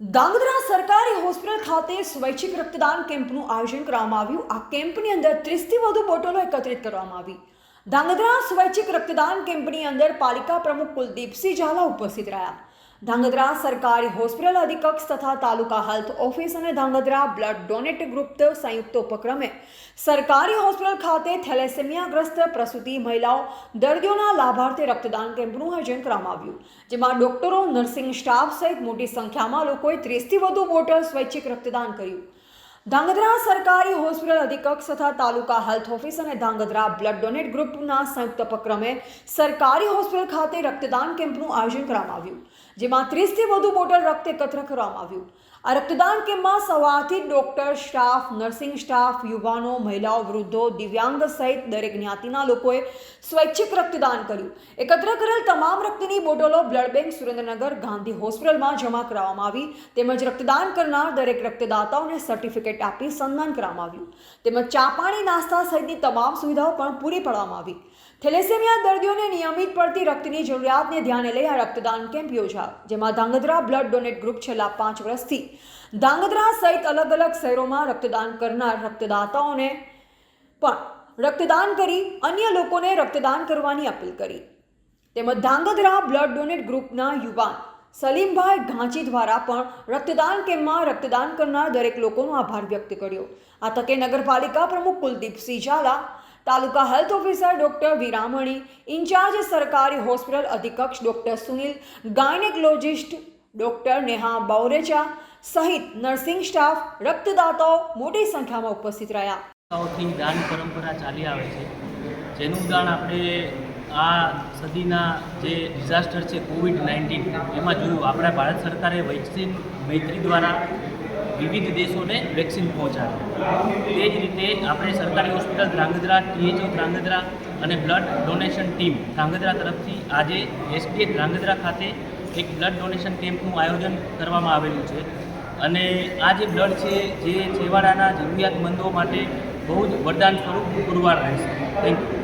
ધાંગધ્રા સરકારી હોસ્પિટલ ખાતે સ્વૈચ્છિક રક્તદાન કેમ્પનું આયોજન કરવામાં આવ્યું. આ કેમ્પની અંદર ત્રીસથી વધુ બોટલો એકત્રિત કરવામાં આવી. ધાંગધ્રા સ્વૈચ્છિક રક્તદાન કેમ્પની અંદર પાલિકા પ્રમુખ કુલદીપસિંહ ઝાલા ઉપસ્થિત રહ્યા. ધાંગધ્રા સરકારી હોસ્પિટલ અધિકક્ષ તથા તાલુકા હેલ્થ ઓફિસ અને ધાંગધ્રા બ્લડ ડોનેટ ગ્રુપ સંયુક્ત ઉપક્રમે સરકારી હોસ્પિટલ ખાતે થેલેસેમિયાગ્રસ્ત પ્રસૂતિ મહિલાઓ દર્દીઓના લાભાર્થે રક્તદાન કેમ્પનું આયોજન કરવામાં આવ્યું, જેમાં ડોક્ટરો, નર્સિંગ સ્ટાફ સહિત મોટી સંખ્યામાં લોકોએ ત્રીસથી વધુ બોટલ સ્વૈચ્છિક રક્તદાન કર્યું. ધાંગધ્રા સરકારી હોસ્પિટલ અધિકક્ષ તથા તાલુકા હેલ્થ ઓફિસ અને ધાંગધ્રા બ્લડ ડોનેટ ગ્રુપના સંયુક્ત ઉપક્રમે સરકારી હોસ્પિટલ ખાતે રક્તદાન કેમ્પનું આયોજન કરવામાં આવ્યું, જેમાં ત્રીસથી વધુ બોટલ રક્ત એકત્ર કરવામાં આવ્યું. આ રક્તદાન કેમ્પમાં સવારથી ડોક્ટર સ્ટાફ, નર્સિંગ સ્ટાફ, યુવાનો, મહિલાઓ, વૃદ્ધો, દિવ્યાંગ સહિત દરેક જ્ઞાતિના લોકોએ સ્વૈચ્છિક રક્તદાન કર્યું. એકત્ર કરેલ તમામ રક્તની બોટલો બ્લડ બેંક સુરેન્દ્રનગર ગાંધી હોસ્પિટલમાં જમા કરાવવામાં આવી, તેમજ રક્તદાન કરનાર દરેક રક્તદાતાઓને સર્ટિફિકેટ આપી સન્માન કરવામાં આવ્યું. તેમજ ચા પાણી, નાસ્તા સહિતની તમામ સુવિધાઓ પણ પૂરી પાડવામાં આવી. થેલેસેમિયા દર્દીઓને નિયમિત પડતી રક્તની જરૂરિયાતને ધ્યાને લઈ આ રક્તદાન કેમ્પ યોજાયો, જેમાં ધાંગધ્રા બ્લડ ડોનેટ ગ્રુપ છેલ્લા પાંચ વર્ષથી ધાંગધ્રા સહિત અલગ અલગ શહેરોમાં રક્તદાન કરનાર રક્તદાતાઓને પણ રક્તદાન કરી અન્ય લોકોને રક્તદાન કરવાની અપીલ કરી. તેમજ ધાંગધ્રા બ્લડ ડોનેટ ગ્રુપના યુવાન સલીમભાઈ ઘાંચી દ્વારા પણ રક્તદાન કેમ્પમાં રક્તદાન કરનાર દરેક લોકોનો આભાર વ્યક્ત કર્યો. આ તકે નગરપાલિકા પ્રમુખ Kuldeepsinh Zala taluka health officer doctor Viramani, incharge સરકારી hospital અધિકક્ષ doctor Sunil, gynaecologist doctor Neha Bauracha સહિત નર્સિંગ સ્ટાફ, રક્તદાતાઓ મોટી સંખ્યામાં ઉપસ્થિત રહ્યા. દાન પરંપરા ચાલી આવે છે. જેનું ઉદાહરણ આપણે આ સદીના જે ડિઝાસ્ટર છે કોવિડ નાઇન્ટીન એમાં જોયું આપણા ભારત સરકારે વેક્સિન મૈત્રી દ્વારા વિવિધ દેશોને વેક્સિન પહોંચાડી. તે જ રીતે આપણે સરકારી હોસ્પિટલ ધ્રાંગધ્રા ટીએચઓ ધ્રાંગધ્રા અને બ્લડ ડોનેશન ટીમ ધ્રાંગધ્રા તરફથી આજે એસડીએ ધ્રાંગધ્રા ખાતે એક બ્લડ ડોનેશન કેમ્પનું આયોજન કરવામાં આવેલું છે. અને આ જે બ્લડ છે, જે છેવાડાના જરૂરિયાતમંદો માટે બહુ જ વરદાન સ્વરૂપ પુરવાર રહેશે. થેન્ક યુ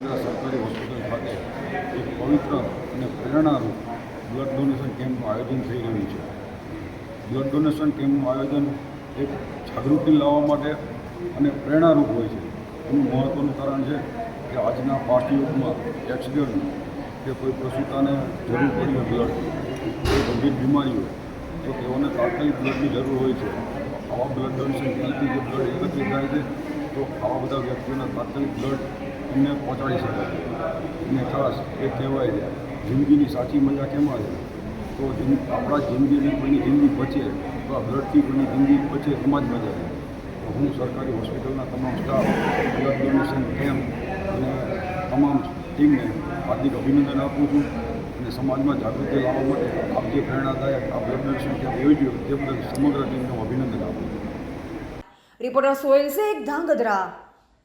જિલ્લા સરકારી હોસ્પિટલ ખાતે એક પવિત્ર અને પ્રેરણારૂપ બ્લડ ડોનેશન કેમ્પનું આયોજન થઈ રહ્યું છે. બ્લડ ડોનેશન કેમ્પનું આયોજન એક જાગૃતિ લાવવા માટે અને પ્રેરણારૂપ હોય છે. એનું મહત્ત્વનું કારણ છે કે આજના ફાસ્ટ યુગમાં એક્સિડન્ટ કે કોઈ પ્રસૂતાને જરૂર પડી બ્લડ, કોઈ ગંભીર બીમારી હોય, તો તેઓને તાત્કાલિક બ્લડની જરૂર હોય છે. આવા બ્લડ ડોનેશન કેમ્પથી જે બ્લડ એકત્રિત થાય છે, તો આવા બધા વ્યક્તિઓને તાત્કાલિક બ્લડ એમને પહોંચાડી શકાય અને ખાસ એ કહેવાય છે. જિંદગીની સાચી મજા કેમાં છે? તો આપણા જિંદગીની કોઈની જિંદગી બચે તો આ બ્લડથી કોઈની જિંદગી બચે એમાં જ મજા છે. હું સરકારી હોસ્પિટલના તમામ સ્ટાફ બ્લડ ડોનેશન કેમ્પ અને તમામ ટીમને હાર્દિક અભિનંદન આપું છું અને સમાજમાં જાગૃતિ લાવવા માટે આપ જે પ્રેરણાદાયક આ બ્લડ ડોનેશન કેમ્પ યોજ્યો, તે બદલ સમગ્ર ટીમને અભિનંદન આપું છું. રિપોર્ટર સોહેલ શેખ, ધાંગધ્રા.